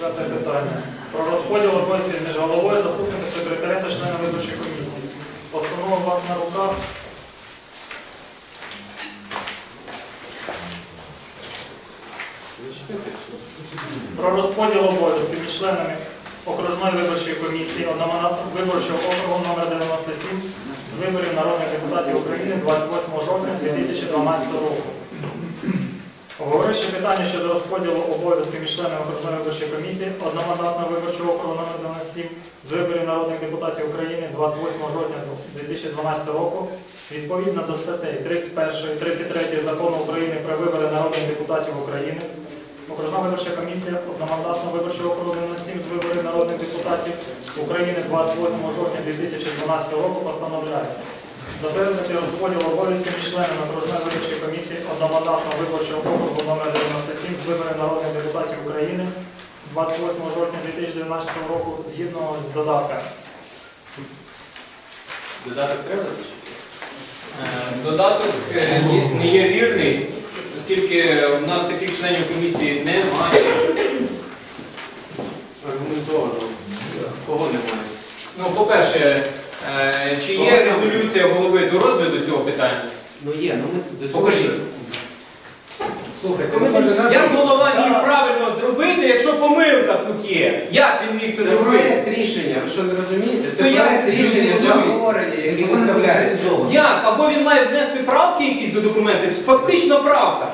Четверте питання. Про розподіл обов'язків між головою, заступником секретаря та членом виборчої комісії. Постанова у вас на руках. Про розподіл обов'язків між членами окружної виборчої комісії одномандатного виборчого округу номер 97 з виборів народних депутатів України 28 жовтня 2012 року. Говоривши питання щодо розподілу обов'язків між членами окружної виборчої комісії одномандатного виборчого округу номер 97 з виборів народних депутатів України 28 жовтня 2012 року відповідно до статей 31 і 33 закону України про вибори народних депутатів України Окружна виборча комісія одномандатного виборчого округу номер 7 з виборів народних депутатів України 28 жовтня 2012 року постановляє затвердити розподіл обов'язків між членами окружної виборчої комісії одномандатного виборчого округу номер 97 з виборів народних депутатів України 28 жовтня 2012 року згідно з додатками. Додаток треба? Е, Додаток е, не є вірний, оскільки в нас таких членів комісії немає. Аргументовано. Кого немає? Ну, по-перше, е, чи є резолюція голови до розгляду цього питання? Ну є, ну ми Покажіть. Слухайте, може Як голова міг правильно зробити, якщо помилка тут є? Як він міг це Це зробити? проект рішення, ви що не розумієте? Це То як проект це рішення реалізується? заговорення, який виставляється. Як? Або він має внести правки якісь до документів? Фактично правка.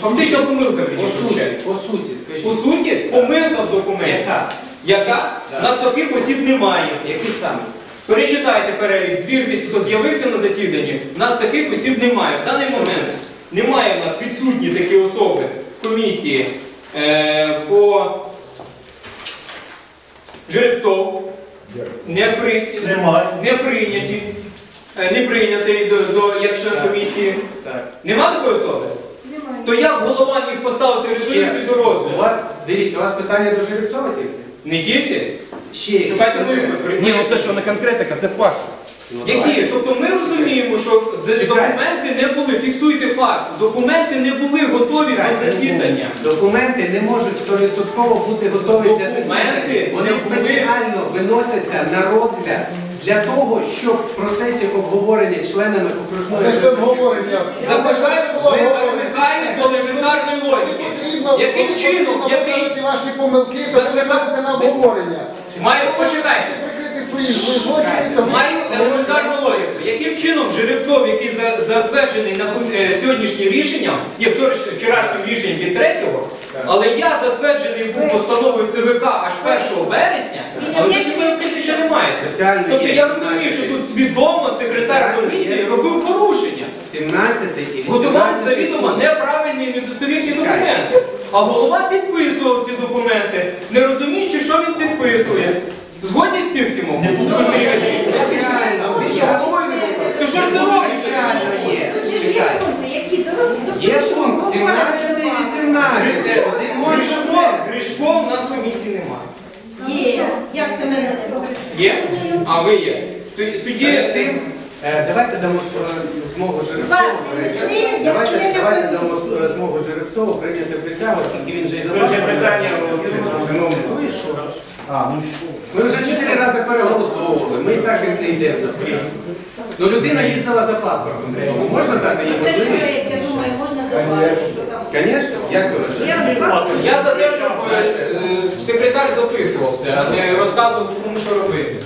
Фактично помилка По мені суті, по суті, скажіть. По суті, помилка в документі. Яка? Яка? У нас таких осіб немає. Які саме? Перечитайте перелік, звіртесь, хто з'явився на засіданні. У нас таких осіб немає. В даний момент немає в нас відсутні такі особи в комісії е, по Жеребцов. Не, при... Не прийняті. Е, Не прийнятий до, до, як член Так. комісії. Так. Нема такої особи? Немає. То як голова міг поставити резолюцію до У розгляду? вас, дивіться, у вас питання до Жеребцова тільки? Не тільки? Ще Шукайте конкретні? Ні, ну це що не конкретика, це факт. Ну, Які? Тобто ми розуміємо, що з- документи не були, фіксуйте факт, документи не були готові до засідання. Документи не можуть 100% бути готові для засідання. Вони не були. спеціально виносяться на розгляд для того, щоб в процесі обговорення членами окружної Де ж тут говорення? Закликаю, ви закликаєте до елементарної логіки. Яким чином, помилки, то Закликаю- приносите на обговорення. маю почекайте. Прикрити свої злочини, то Маю елементарну логіку. Яким чином Жеребцов, який за- затверджений на е, сьогоднішнім рішенням, є вчораш- вчорашнім рішенням від 3-го, але я затверджений був постановою ЦВК аж 1 вересня, але до цього прізвища немає. Спеціально Тобто є я розумію, 17. що тут свідомо секретар комісії робив порушення. 17 і 18. Готував завідомо неправильні і недостовірні документи. А голова підписував ці документи, не розуміючи, що він підписує. З спостерігачі? Що, не? То ж це робиться? Є. Пункт 17 і 18. Один може Гришко. Гришко в нас в комісії немає. Є. Як це мене? Є? А ви є. Тоді Ти- е, давайте дамо е, змогу Жеребцову прийняти. Давайте, дамо змогу Жеребцову прийняти присягу, оскільки він вже і Це питання. Ну і що? А, ну що? Ми вже чотири рази переголосовували, ми і так не йдемо за. Ну людина їздила за паспортом. Тому можна дати їй Це ж можливість? проєкт, я думаю, можна добавити, що там. Звісно, як ви вважаєте? Я за те, щоб е, е, секретар записувався, а не розказував, кому що робити.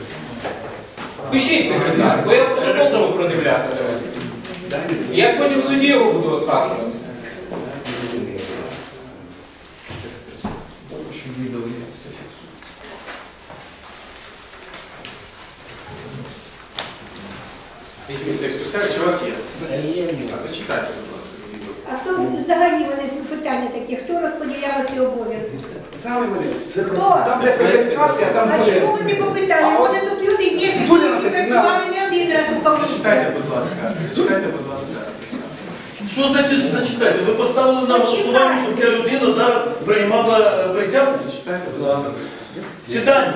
Пишіть секретар, бо я вже буду продивлятися. Я потім в суді його буду розказувати. Візьміть текст у себе, чи у вас є? А зачитайте, будь ласка, відео. А хто взагалі вони питання такі, хто розподіляв ці обов'язки? Самі вони. Це Хто? Там де презентація, там А чому вони по питанню? Може тут люди є, які працювали не один раз у кого Зачитайте, будь ласка. Зачитайте, будь ласка. Що значить зачитайте? Ви поставили на голосування, щоб ця людина зараз приймала е, присягу? Зачитайте, будь ласка. Читання.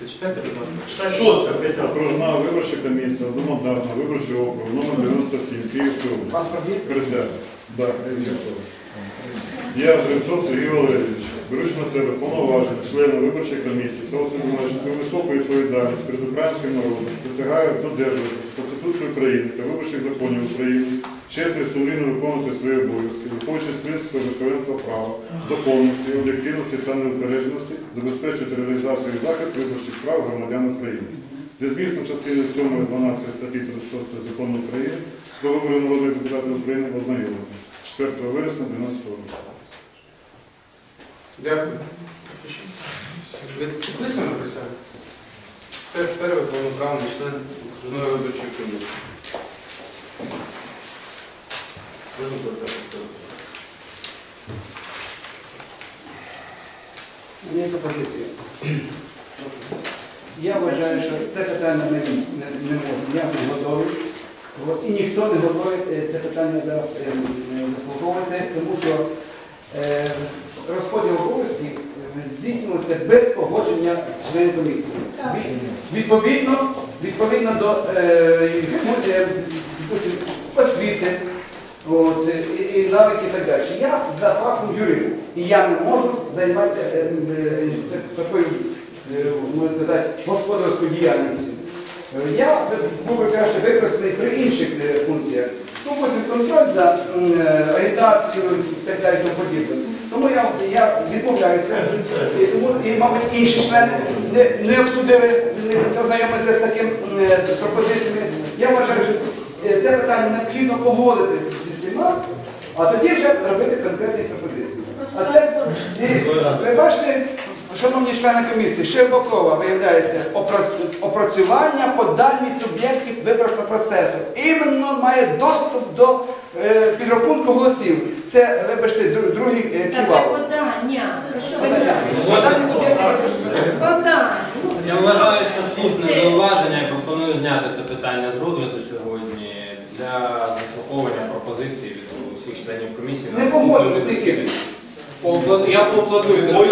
Зачитайте, будь ласка. Що це? присягу. Окружна виборча комісія одномандатного виборчого округу номер 97 Київської області. Присяжний. Да, Київської області. Я Жеребцов Сергій Валерійович. беручи на себе повноваження члена виборчої комісії та усвідомлюючи свою високу відповідальність перед українським народом, присягають додержуватися Конституції України та виборчих законів України, чесно і сумлінно виконувати свої обов'язки, виходячи з принципу верховенства права, законності, об'єктивності та неупередженості, забезпечувати реалізацію і захист виборчих прав громадян України. Зі змістом частини 7 12 статті 36 закону України про вибори народних депутатів України ознайомлено 4 вересня 2012 року. Дякую. Ви близько написали? Це перший повноправний член окружної виборчої комісії. Можна повертатися? Є пропозиція. Я вважаю, що це питання не, не, не можна. Я не готовий. От, і ніхто не готовий е, це питання зараз е, заслуховувати, тому що е, розподіл обов'язків е, здійснювався без погодження членів комісії. Від- Відповідно, відповідно до е, ну, освіти, от, і, і навики і так далі. Я за фахом юрист, і я не можу займатися е, е, такою, е, можна сказати, господарською діяльністю. Е, Я був би краще використаний при інших е, функціях. Ну, ось контроль за е, агітацією і так далі подібне. Тому я, я відмовляюся. І, тому, і, мабуть, інші члени не, не обсудили, не ознайомилися з таким е, пропозиціями. Я вважаю, що це питання необхідно погодити з всіма, а тоді вже робити конкретні пропозиції. А це і, ви бачите, шановні члени комісії, Щербакова виявляється опрацювання по дані суб'єктів виборчого процесу. Іменно має доступ до е, підрахунку голосів. Це, вибачте, дру- другий е, Та це ківал. подання. Що ви Подання. кажете? Суб'єктів виборчого процесу. Подання. Я вважаю, що слушне зауваження і пропоную зняти це питання з розгляду сьогодні для заслуховування пропозицій від усіх членів комісії. на Не наступному погодились, не засіданні. Поапла- Я поаплодую за це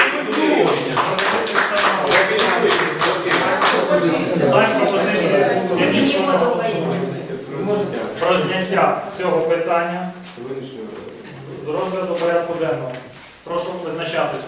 цього питання з розгляду порядку денного. Прошу визначатись.